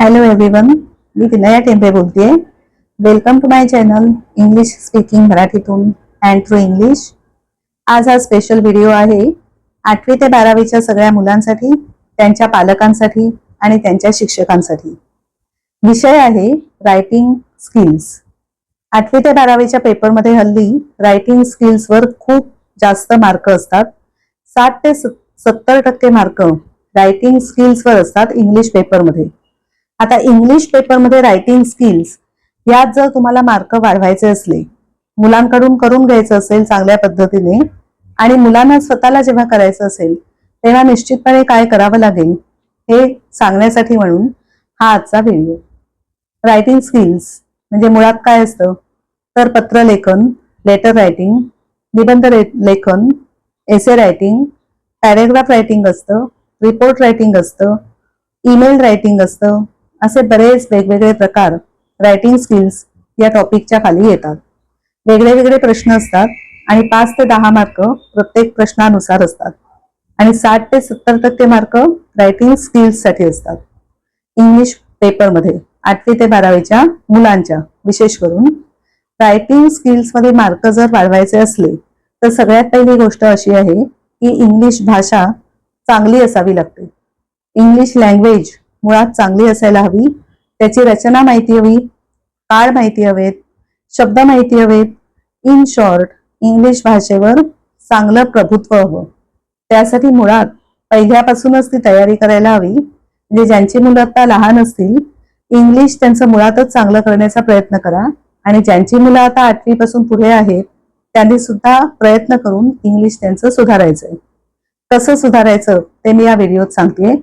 Hello everyone मी विनया टेंबे बोलतेय. Welcome to my channel English speaking मराठीतून and through English आज हा स्पेशल व्हिडिओ आहे. आठवी ते बारावीच्या सगळ्या मुलांसाठी त्यांच्या पालकांसाठी आणि त्यांच्या शिक्षकांसाठी. विषय आहे रायटिंग स्किल्स आठवी ते बारावीच्या पेपरमध्ये हल्ली रायटिंग स्किल्सवर खूप जास्त मार्क असतात. साठ ते सत्तर टक्के मार्क रायटिंग स्किल्सवर असतात इंग्लिश पेपरमध्ये आता इंग्लिश पेपरमध्ये रायटिंग स्किल्स यात जर तुम्हाला मार्क वाढवायचे असले मुलांकडून करून घ्यायचं असेल चांगल्या पद्धतीने आणि मुलांना स्वतःला जेव्हा करायचं असेल तेव्हा निश्चितपणे काय करावं लागेल हे सांगण्यासाठी म्हणून हा आजचा व्हिडिओ रायटिंग स्किल्स म्हणजे मुळात काय असतं? तर पत्रलेखन लेटर रायटिंग निबंध लेखन एसे रायटिंग पॅरेग्राफ रायटिंग असतं रिपोर्ट रायटिंग असतं ईमेल रायटिंग असतं असे बरेच वेगवेगळे प्रकार रायटिंग स्किल्स या टॉपिकच्या खाली येतात. वेगळे वेगळे प्रश्न असतात आणि पाच ते दहा मार्क प्रत्येक प्रश्नानुसार असतात. आणि साठ ते सत्तर टक्के मार्क रायटिंग स्किल्ससाठी असतात. इंग्लिश पेपरमध्ये आठवी ते बारावीच्या मुलांच्या विशेष करून. रायटिंग स्किल्समध्ये मार्क जर वाढवायचे असले तर सगळ्यात पहिली गोष्ट अशी आहे की इंग्लिश भाषा चांगली असावी लागते. इंग्लिश लँग्वेज मुळात चांगली असायला हवी. त्याची रचना माहिती हवी काळ माहिती हवेत शब्द माहिती हवेत. इन शॉर्ट इंग्लिश भाषेवर चांगलं प्रभुत्व हवं. त्यासाठी मुळात पहिल्यापासूनच ती तयारी करायला हवी. म्हणजे ज्यांची मुलं आता लहान असतील इंग्लिश त्यांचं मुळातच चांगलं करण्याचा प्रयत्न करा. आणि ज्यांची मुलं आता आठवीपासून पुढे आहेत त्यांनी सुद्धा प्रयत्न करून इंग्लिश त्यांचं सुधारायचंय. कसं सुधारायचं ते मी या व्हिडिओत सांगते.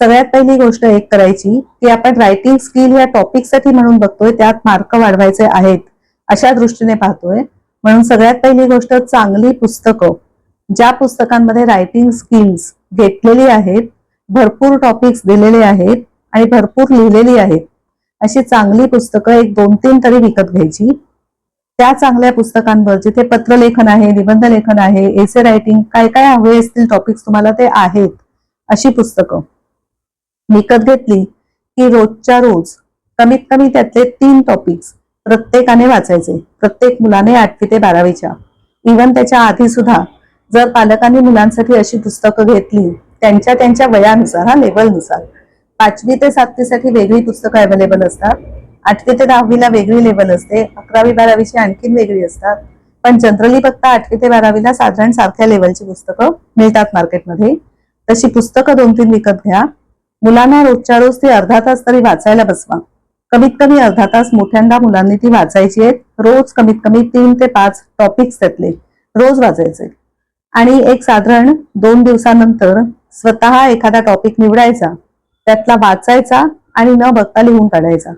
सगळ्यात पहिली गोष्ट एक करायची की आपण रायटिंग स्किल या टॉपिकसाठी म्हणून बघतोय त्यात मार्क वाढवायचे आहेत अशा दृष्टीने पाहतोय. म्हणून सगळ्यात पहिली गोष्ट चांगली पुस्तकं. ज्या पुस्तकांमध्ये रायटिंग स्किल्स घेतलेली आहेत भरपूर टॉपिक्स दिलेले आहेत आणि भरपूर लिहिलेली आहेत अशी चांगली पुस्तकं एक दोन तीन तरी विकत घ्यायची. त्या चांगल्या पुस्तकांवर जिथे पत्रलेखन आहे निबंध लेखन आहे एसे रायटिंग काय काय हवे असतील टॉपिक्स तुम्हाला ते आहेत अशी पुस्तकं. विकत घेतली की रोजच्या रोज कमीत कमी त्यातले तीन टॉपिक्स प्रत्येकाने वाचायचे. प्रत्येक मुलाने आठवी ते बारावीच्या. इवन त्याच्या आधी सुद्धा जर पालकांनी मुलांसाठी अशी पुस्तकं घेतली त्यांच्या त्यांच्या वयानुसार हा लेवलनुसार. पाचवी ते सातवीसाठी वेगळी पुस्तकं अवेलेबल असतात. आठवी ते दहावीला वेगळी लेवल असते. अकरावी बारावीची आणखीन वेगळी असतात. पण जनरली फक्त आठवी ते बारावीला साधारण सारख्या लेवलची पुस्तकं मिळतात मार्केटमध्ये तशी पुस्तकं दोन तीन विकत घ्या. मुलांना रोजच्या रोज ती अर्धा तास तरी वाचायला बसवा. कमीत कमी अर्धा तास मोठ्यांदा मुलांनी ती वाचायची आहेत. रोज कमीत कमी तीन ते पाच टॉपिक्स त्यातले रोज वाचायचे. आणि एक साधारण दोन दिवसानंतर स्वतः एखादा टॉपिक निवडायचा त्यातला वाचायचा आणि न बघता लिहून काढायचा.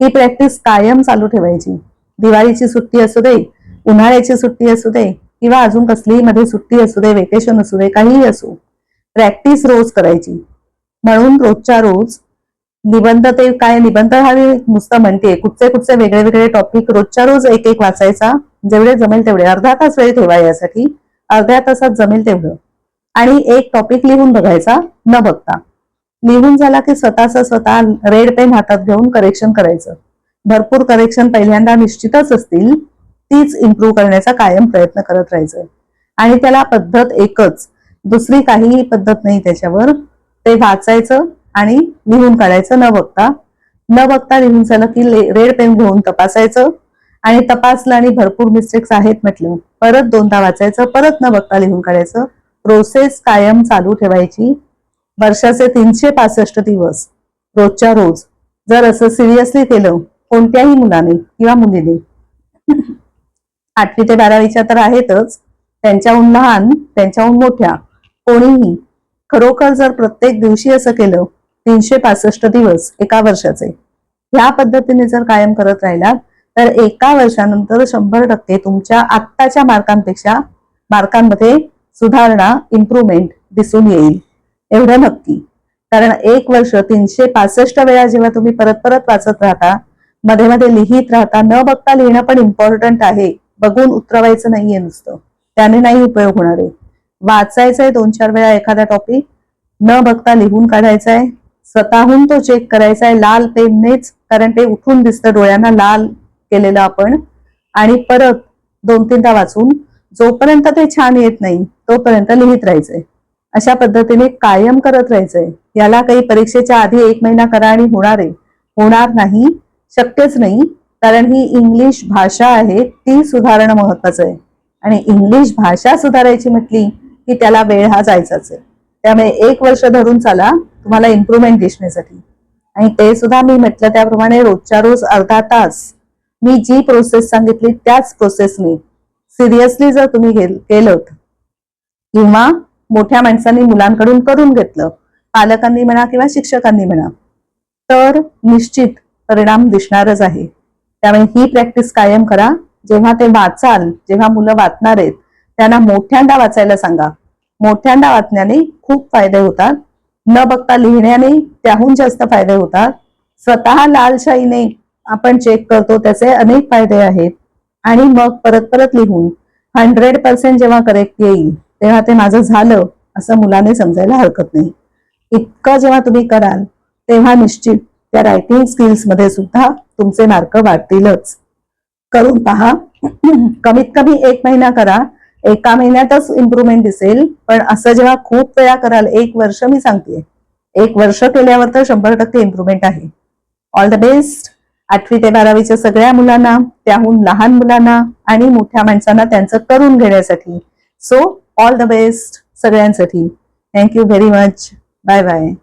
ही प्रॅक्टिस कायम चालू ठेवायची. दिवाळीची सुट्टी असू दे उन्हाळ्याची सुट्टी असू दे किंवा अजून कसलीही मध्ये सुट्टी असू दे वेकेशन असू दे काहीही असो प्रॅक्टिस रोज करायची. म्हणून रोजच्या रोज निबंध ते काय निबंध हा मी नुसतं म्हणते. कुठचे कुठचे वेगळे वेगळे टॉपिक रोजच्या रोज एक एक वाचायचा. जेवढे जमेल तेवढे. अर्धा तास वेळ ठेवा यासाठी. अर्ध्या तासात जमेल तेवढं. आणि एक टॉपिक लिहून बघायचा. न बघता. लिहून झाला की स्वतःच स्वतः रेड पेन हातात घेऊन करेक्शन करायचं. भरपूर करेक्शन पहिल्यांदा निश्चितच असतील. तीच इम्प्रूव्ह करण्याचा कायम प्रयत्न करत राहायचं. आणि त्याला पद्धत एकच. दुसरी काहीही पद्धत नाही त्याच्यावर. ते वाचायचं आणि लिहून काढायचं न बघता. न बघता लिहून झालं की रेड पेन घेऊन तपासायचं आणि तपासलं आणि भरपूर मिस्टेक्स आहेत म्हटलं. परत दोनदा वाचायचं परत न बघता लिहून काढायचं. प्रोसेस कायम चालू ठेवायची. वर्षाचे तीनशे पासष्ट दिवस. रोजच्या रोज. जर असं सिरियसली केलं कोणत्याही मुलाने किंवा मुलीने. आठवी ते बारावीच्या तर आहेतच. त्यांच्याहून लहान त्यांच्याहून मोठ्या. कोणीही खरोखर जर प्रत्येक दिवशी असं केलं तीनशे पासष्ट दिवस एका वर्षाचे ह्या पद्धतीने जर कायम करत राहिलात तर एका वर्षानंतर शंभर टक्के तुमच्या आत्ताच्या मार्कांपेक्षा मार्कांमध्ये सुधारणा इम्प्रुव्हमेंट दिसून येईल. एवढं नक्की. कारण एक वर्ष तीनशे पासष्ट वेळा जेव्हा तुम्ही परत परत वाचत राहता मध्ये मध्ये लिहित राहता न बघता लिहिणं पण इम्पॉर्टंट आहे. बघून उतरवायचं नाहीये नुसतं. त्याने नाही उपयोग होणार आहे. वाचायचंय दोन चार वेळा एखादा टॉपिक न बघता लिहून काढायचा आहे स्वतःहून तो चेक करायचा आहे लाल पेननेच कारण ते उठून दिसतं डोळ्यांना लाल केलेलं आपण. आणि परत दोन तीनदा वाचून जोपर्यंत ते छान येत नाही तोपर्यंत लिहित राहायचंय. अशा पद्धतीने कायम करत राहायचंय. याला काही परीक्षेच्या आधी एक महिना करा आणि होणार आहे. होणार नाही शक्यच नाही कारण ही इंग्लिश भाषा आहे ती सुधारणं महत्वाचं आहे आणि इंग्लिश भाषा सुधारायची म्हटली की त्याला वेळ हा जायचाच आहे त्यामुळे एक वर्ष धरून चाला तुम्हाला इम्प्रुव्हमेंट दिसण्यासाठी. आणि ते सुद्धा मी म्हटलं त्याप्रमाणे रोजच्या रोज अर्धा तास मी जी प्रोसेस सांगितली त्याच प्रोसेसने सिरियसली जर तुम्ही केलं किंवा मोठ्या माणसांनी मुलांकडून करून घेतलं पालकांनी म्हणा किंवा शिक्षकांनी म्हणा तर निश्चित परिणाम दिसणारच आहे. त्यामुळे ही प्रॅक्टिस कायम करा. जेव्हा ते वाचाल जेव्हा मुलं वाचणार आहेत त्यांना मोठ्यांदा वाचायला सांगा. मोठ्यांदा वाचण्याने खूप फायदे होतात. न बघता लिहिण्याने त्याहून जास्त फायदे होतात. स्वतः लालशाहीने आपण चेक करतो त्याचे अनेक फायदे आहेत. आणि मग परत परत लिहून हंड्रेड पर्सेंट जेव्हा करेक्ट येईल तेव्हा ते माझं झालं असं मुलाने समजायला हरकत नाही. इतकं जेव्हा तुम्ही कराल तेव्हा निश्चित त्या रायटिंग स्किल्समध्ये सुद्धा तुमचे मार्क वाढतीलच. करून पहा. कमीत कमी एक महिना करा. एका महिन्यातच इम्प्रुव्हमेंट दिसेल. पण असं जेव्हा खूप वेळा कराल एक वर्ष मी सांगते एक वर्ष केल्यावर तर शंभर टक्के इम्प्रुव्हमेंट आहे. ऑल द बेस्ट आठवी ते बारावीच्या सगळ्या मुलांना त्याहून लहान मुलांना आणि मोठ्या माणसांना त्यांचं करून घेण्यासाठी. सो ऑल द बेस्ट सगळ्यांसाठी. Thank you very much bye bye